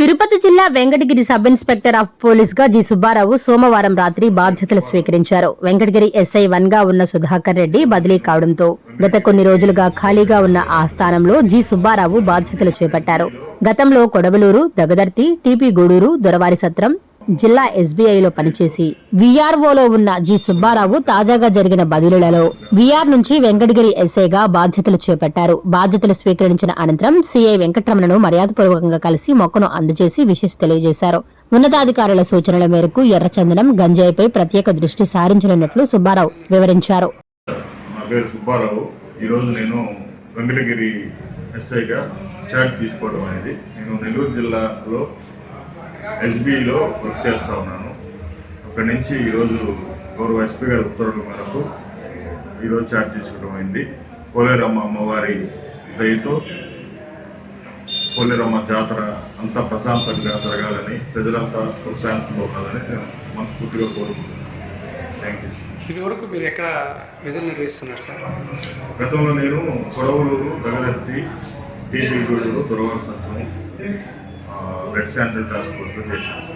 తిరుపతి జిల్లా Venkatagiri sub inspector of పోలీస్గా G Subbarao సోమవారం రాత్రి బాధ్యతలు స్వీకరించారు. వెంకటగిరి ఎస్ఐ వన్గా ఉన్న సుధాకర్ రెడ్డి బదిలీ కావడంతో గత కొన్ని రోజులుగా ఖాళీగా ఉన్న ఆ స్థానంలో జి సుబ్బారావు బాధ్యతలు చేపట్టారు. గతంలో కొడవలూరు దగదర్తి టీపీ గూడూరు దొరవారి సత్రం జిల్లా ఎస్బీఐలో పనిచేసి వీఆర్ఓలో ఉన్న జి సుబ్బారావు తాజాగా జరిగిన బదిలీలలో విఆర్ నుంచి వెంకటగిరి ఎస్ఐగా బాధ్యతలు చేపట్టారు. బాధ్యతలు స్వీకరించిన అనంతరం సీఐ వెంకటరమణను మర్యాదపూర్వకంగా కలిసి మొక్కను అందజేసి విశేష తెలియజేశారు. ఉన్నతాధికారుల సూచనల మేరకు ఎర్రచందనం గంజాయిపై ప్రత్యేక దృష్టి సారించనున్నట్లు సుబ్బారావు వివరించారు. నేను వెంకటగిరి ఎస్ఐగా చార్జ్ తీసుకోవడం అనేది. నేను నెల్లూరు జిల్లాలో ఎస్బీలో వర్క్ చేస్తూ ఉన్నాను. అక్కడి నుంచి ఈరోజు గౌరవ ఎస్పీ గారి ఉత్తర్వుల మేరకు ఈరోజు చార్జ్ తీసుకోవడం అయింది. పోలేరమ్మ అమ్మవారి దయతో పోలేరమ్మ జాతర అంతా ప్రశాంతంగా జరగాలని ప్రజలంతా సుఖశాంతంగా ఉండాలని నేను మనస్ఫూర్తిగా కోరుకుంటున్నాను. థ్యాంక్ యూ సార్ ఇదివరకు మీరు ఎక్కడ విధులు నిర్వహిస్తున్నారు సార్ గతంలో నేను Kodavaluru Dagadarthi TP Gudur Doravari Satram red sandal task ఫోర్స్లో చేశాను